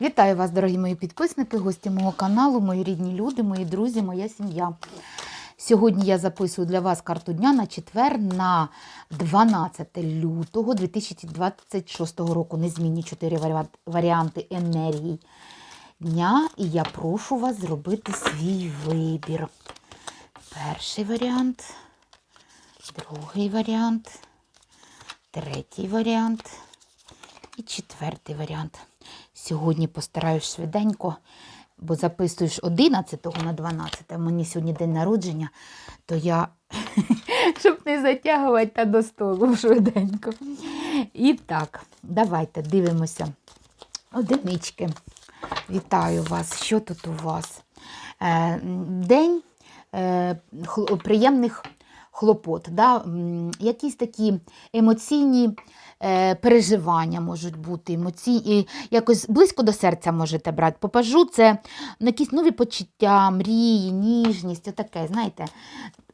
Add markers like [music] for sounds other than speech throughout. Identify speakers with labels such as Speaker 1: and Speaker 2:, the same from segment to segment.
Speaker 1: Вітаю вас, дорогі мої підписники, гості мого каналу, мої рідні люди, мої друзі, моя сім'я. Сьогодні я записую для вас карту дня на четвер на 12 лютого 2026 року. Незмінні чотири варіанти енергії дня. І я прошу вас зробити свій вибір. Перший варіант, другий варіант, третій варіант і четвертий варіант. Сьогодні постараюсь швиденько, бо записуєш 11 на 12, а мені сьогодні день народження, то я, [laughs] щоб не затягувати та до столу швиденько. І так, давайте дивимося. Одинички. Вітаю вас. Що тут у вас? Е, день е, приємних хлопот. Да? Якісь такі емоційні е, переживання можуть бути, емоційні, якось близько до серця можете брати. Попажу це якісь нові почуття, мрії, ніжність, отаке, знаєте.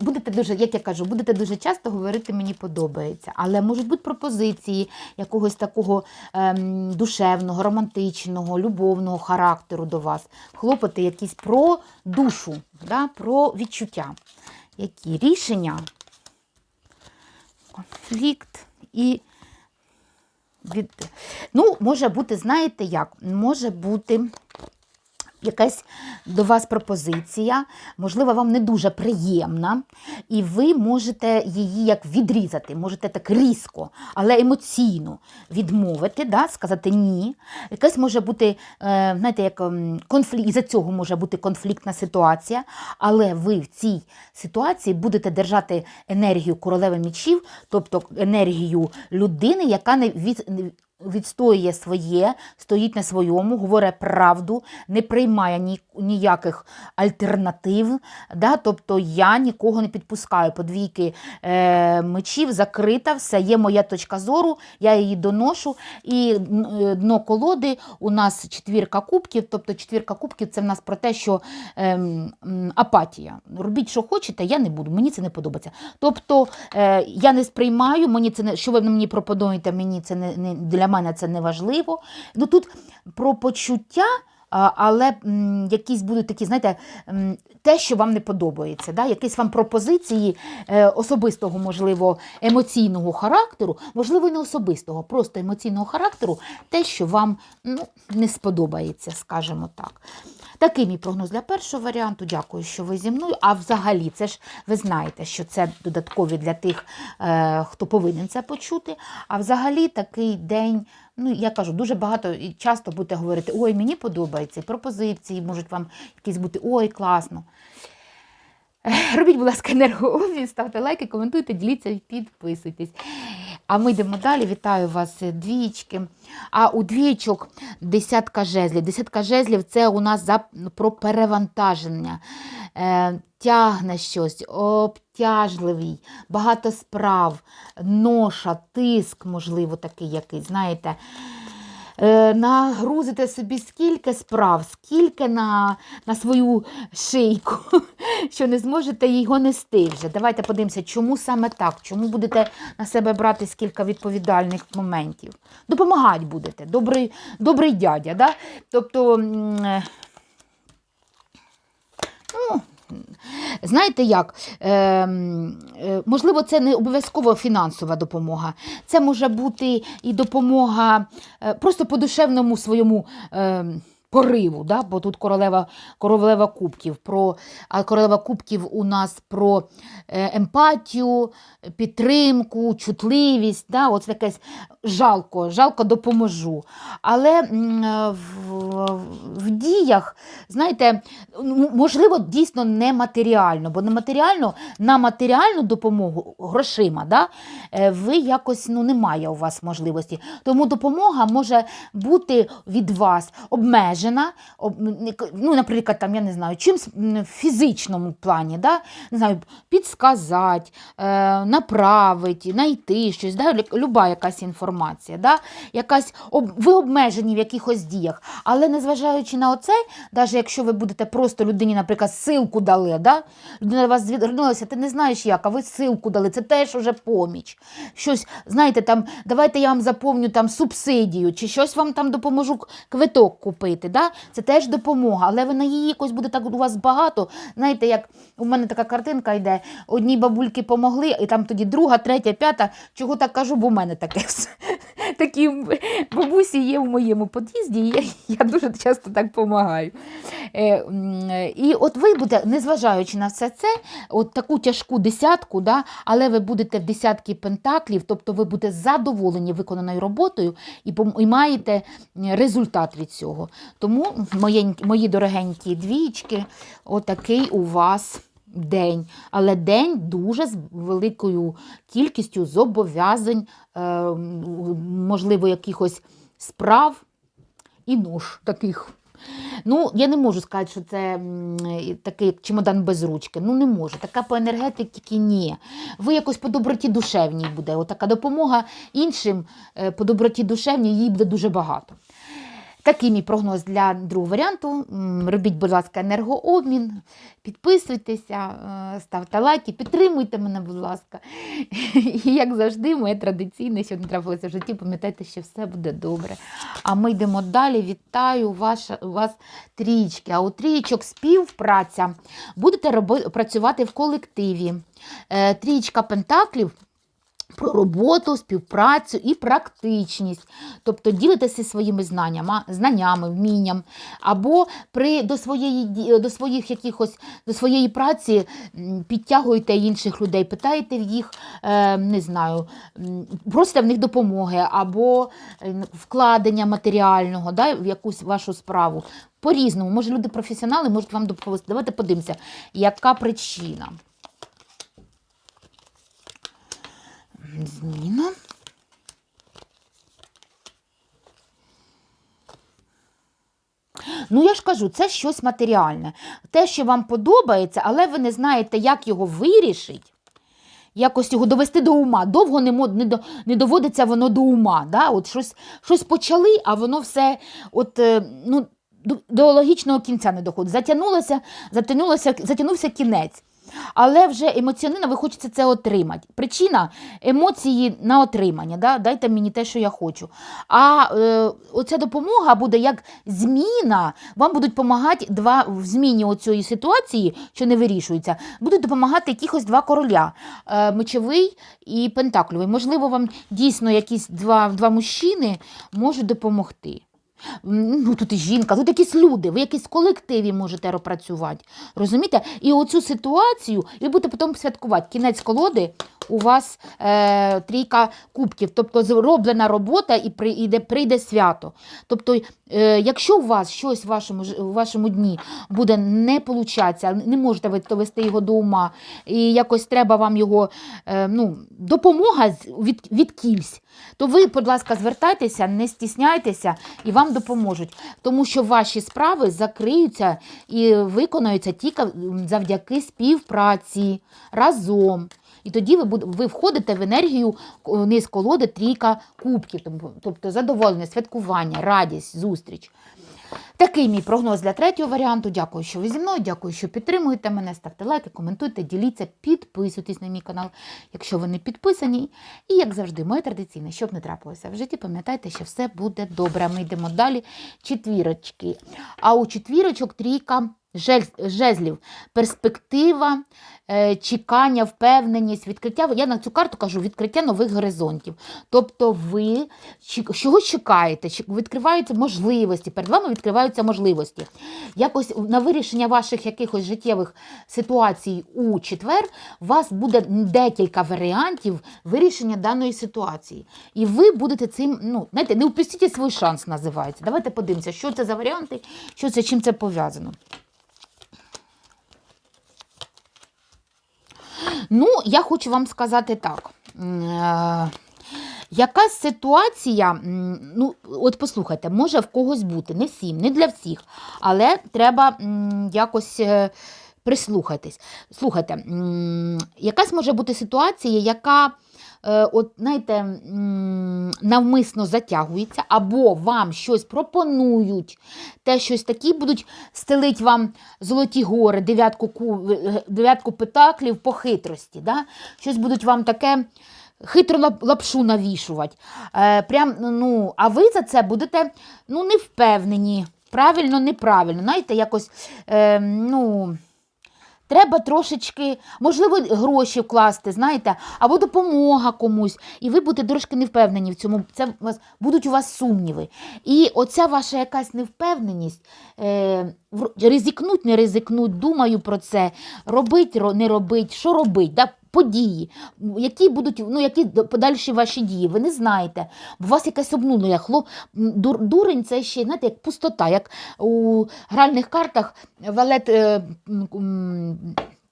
Speaker 1: Будете дуже, як я кажу, будете дуже часто говорити, мені подобається. Але можуть бути пропозиції якогось такого ем, душевного, романтичного, любовного характеру до вас. Хлопоти якісь про душу, да, про відчуття. Які рішення, конфлікт і від... Ну, може бути, знаєте як? Може бути якась до вас пропозиція, можливо, вам не дуже приємна, і ви можете її як відрізати, можете так різко, але емоційно відмовити, да, сказати ні. Якась може бути, е, знаєте, як ем, конфлікт, із-за цього може бути конфліктна ситуація, але ви в цій ситуації будете держати енергію королеви мічів, тобто енергію людини, яка не від. Відстоює своє, стоїть на своєму, говорить правду, не приймає ні, ніяких альтернатив. Да? Тобто я нікого не підпускаю. Подвійки е, мечів закрита, все є моя точка зору, я її доношу. І е, дно колоди у нас четвірка кубків. Тобто четвірка кубків це в нас про те, що м, апатія. Робіть, що хочете, я не буду, мені це не подобається. Тобто е, я не сприймаю, мені це не що ви мені пропонуєте, мені це не, не для мене це не важливо. Ну тут про почуття. Але якісь будуть такі, знаєте, те, що вам не подобається, да? якісь вам пропозиції е, особистого, можливо, емоційного характеру, можливо, не особистого, просто емоційного характеру, те, що вам ну, не сподобається, скажімо так. Такий мій прогноз для першого варіанту. Дякую, що ви зі мною. А взагалі, це ж ви знаєте, що це додаткові для тих, е, хто повинен це почути. А взагалі такий день. Ну, я кажу, дуже багато і часто будете говорити, ой, мені подобається, і пропозиції можуть вам якісь бути, ой, класно. Робіть, будь ласка, енергообмін, ставте лайки, коментуйте, діліться і підписуйтесь. А ми йдемо далі. Вітаю вас, е, двічки. А у двічок десятка жезлів. Десятка жезлів це у нас за, про перевантаження. Е, тягне щось, обтяжливий, багато справ, ноша, тиск, можливо, такий якийсь, знаєте. Е, нагрузите собі скільки справ, скільки на, на свою шийку, [laughs] що не зможете його нести вже. Давайте подивимося, чому саме так, чому будете на себе брати скільки відповідальних моментів. Допомагати будете, добрий, добрий дядя. Да? Тобто, е, ну, Знаєте як? Можливо, це не обов'язково фінансова допомога. Це може бути і допомога е, просто по душевному своєму. Е, Пориву, да? бо тут королева, королева кубків, про, а королева кубків у нас про е, емпатію, підтримку, чутливість, да? От якесь жалко, жалко допоможу. Але в діях, знаєте, можливо, дійсно нематеріально, бо нематеріально на матеріальну допомогу грошима, да, е, ви якось ну, немає у вас можливості. Тому допомога може бути від вас обмежена. обмежена, об- ну, наприклад, там, я не знаю, чимсь в фізичному плані, да? не знаю, підсказати, е, направити, знайти щось, да? люба якась інформація, да? якась об... ви обмежені в якихось діях. Але незважаючи на оце, навіть якщо ви будете просто людині, наприклад, силку дали, да? людина вас звернулася, ти не знаєш як, а ви силку дали, це теж уже поміч. Щось, знаєте, там, давайте я вам заповню там субсидію, чи щось вам там допоможу квиток купити. Да? Це теж допомога, але ви на її якось буде так у вас багато. Знаєте, як у мене така картинка йде, одній бабульки помогли, і там тоді друга, третя, п'ята. Чого так кажу, бо в мене таке все. Такі бабусі є в моєму під'їзді, і я, я дуже часто так допомагаю. Е, і от ви будете, незважаючи на все це, от таку тяжку десятку, да, але ви будете в десятки пентаклів, тобто ви будете задоволені виконаною роботою і, і маєте результат від цього. Тому, мої, мої дорогенькі двічки, отакий у вас день. Але день дуже з великою кількістю зобов'язань, е, можливо, якихось справ і нож таких. Ну, я не можу сказати, що це такий чемодан без ручки. Ну, не можу. Така по енергетиці ні. Ви якось по доброті душевній буде. Отака допомога іншим е, по доброті душевній, їй буде дуже багато. Такий мій прогноз для другого варіанту. Робіть, будь ласка, енергообмін, підписуйтеся, е, ставте лайки, підтримуйте мене, будь ласка. [laughs] І як завжди, моє традиційне, що не трапилося в житті, пам'ятайте, що все буде добре. А ми йдемо далі. Вітаю ваша, вас трічки. А у трічок співпраця. Будете працювати в колективі. Е, трічка пентаклів. Про роботу, співпрацю і практичність, тобто ділитеся своїми знаннями, знаннями, вмінням, або при до своєї до своїх якихось до своєї праці підтягуєте інших людей, питаєте їх, е, не знаю, просите в них допомоги або е, вкладення матеріального да, в якусь вашу справу. По-різному, може, люди професіонали можуть вам допомогти. Давайте подивимося, яка причина. Зміна. Ну, я ж кажу, це щось матеріальне. Те, що вам подобається, але ви не знаєте, як його вирішити, якось його довести до ума. Довго не, мо- не, до, не доводиться воно до ума. Да? От щось, щось почали, а воно все от, е, ну, до, до логічного кінця не доходить. Затягнулося, затягнулося, затягнувся кінець. Але вже емоціонально ви хочете це отримати. Причина емоції на отримання. Да? Дайте мені те, що я хочу. А е, оця допомога буде як зміна. Вам будуть допомагати два в зміні цієї ситуації, що не вирішується, будуть допомагати якихось два короля е, мечовий і пентакльовий. Можливо, вам дійсно якісь два, два мужчини можуть допомогти. Ну, тут і жінка, тут якісь люди, ви якісь колективі можете пропрацювати. Розумієте? І оцю ситуацію ви будете потім святкувати. Кінець колоди у вас е, трійка кубків, тобто зроблена робота і прийде, прийде свято. Тобто, е, якщо у вас щось в вашому, у вашому дні буде не получатися, не можете ви довести його до ума, і якось треба вам його е, ну, допомога від, від кільсь, то ви, будь ласка, звертайтеся, не стісняйтеся і вам допоможуть. Тому що ваші справи закриються і виконуються тільки завдяки співпраці разом. І тоді ви, ви входите в енергію низ колоди трійка кубків, тобто задоволення, святкування, радість, зустріч. Такий мій прогноз для третього варіанту. Дякую, що ви зі мною. Дякую, що підтримуєте мене. Ставте лайки, коментуйте, діліться, підписуйтесь на мій канал, якщо ви не підписані. І як завжди, моє традиційне, щоб не трапилося в житті, пам'ятайте, що все буде добре. Ми йдемо далі. Четвірочки. А у четвірочок трійка жезлів. Перспектива, е, чекання, впевненість, відкриття. Я на цю карту кажу відкриття нових горизонтів. Тобто ви чогось чекаєте, відкриваються можливості, перед вами відкриваються можливості. Якось на вирішення ваших якихось життєвих ситуацій у четвер у вас буде декілька варіантів вирішення даної ситуації. І ви будете цим, ну, знаєте, не упустіть свій шанс, називається. Давайте подивимося, що це за варіанти, що це, чим це пов'язано. Ну, я хочу вам сказати так. Е, якась ситуація, ну, от послухайте, може в когось бути, не всім, не для всіх, але треба якось. прислухатись. Слухайте, якась може бути ситуація, яка, е, от, знаєте, навмисно затягується, або вам щось пропонують, те щось такі будуть стелить вам золоті гори, дев'ятку, е, дев'ятку петаклів по хитрості. Да? Щось будуть вам таке хитро лапшу навішувати. Е, прям, ну, а ви за це будете ну, не впевнені. Правильно, неправильно. Знаєте, якось, е, ну. Треба трошечки, можливо, гроші вкласти, знаєте, або допомога комусь. І ви будете трошки невпевнені в цьому. Це вас будуть у вас сумніви. І оця ваша якась невпевненість, е, ризикнуть, не ризикнуть, думаю про це, робить, ро- не робить, що робить, да? Події, які будуть, ну, які подальші ваші дії, ви не знаєте. Бо у вас якесь обнулення. Хло... дур- Дурень це ще, знаєте, як пустота, як у гральних картах валет. Е,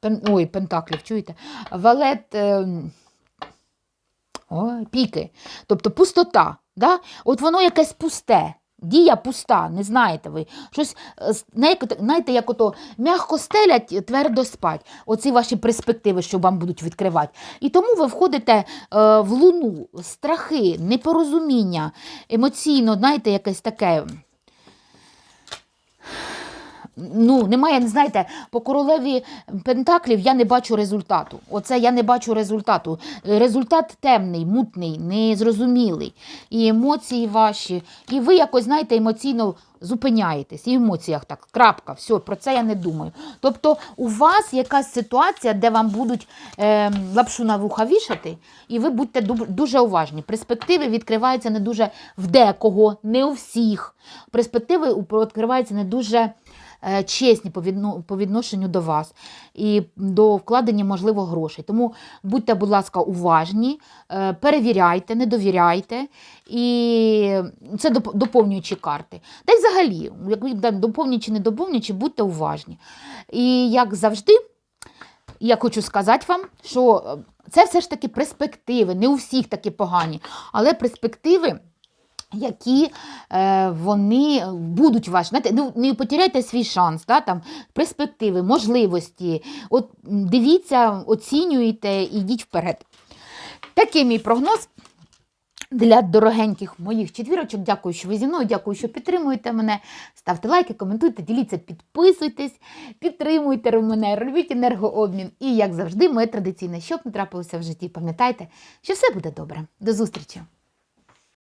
Speaker 1: пен, ой, пентаклів, чуєте? Валет. Е, ой, піки. Тобто пустота. Да? От воно якесь пусте. Дія пуста, не знаєте ви. Щось, е, знаєте, як ото м'яко стелять, твердо спать. Оці ваші перспективи, що вам будуть відкривати. І тому ви входите е, в луну, страхи, непорозуміння, емоційно, знаєте, якесь таке. Ну, немає, знаєте, по королеві Пентаклів я не бачу результату. Оце я не бачу результату. Результат темний, мутний, незрозумілий. І емоції ваші. І ви якось, знаєте, емоційно зупиняєтесь. І в емоціях так, крапка, все, про це я не думаю. Тобто у вас якась ситуація, де вам будуть е, лапшу на вуха вішати, і ви будьте дуже уважні. Перспективи відкриваються не дуже в декого, не у всіх. Перспективи відкриваються не дуже чесні по, відношенню до вас і до вкладення, можливо, грошей. Тому будьте, будь ласка, уважні, е, перевіряйте, не довіряйте. І це доповнюючі карти. Та й взагалі, доповнюючи, не доповнюючи, будьте уважні. І як завжди, я хочу сказати вам, що е, це все ж таки перспективи, не у всіх такі погані, але перспективи які е, вони будуть ваші. Знаєте, не, не потеряйте свій шанс, да, там, перспективи, можливості. От дивіться, оцінюйте йдіть вперед. Такий мій прогноз. Для дорогеньких моїх четвірочок, дякую, що ви зі мною, дякую, що підтримуєте мене. Ставте лайки, коментуйте, діліться, підписуйтесь, підтримуйте мене, робіть енергообмін. І, як завжди, моє традиційне, щоб не трапилося в житті, пам'ятайте, що все буде добре. До зустрічі!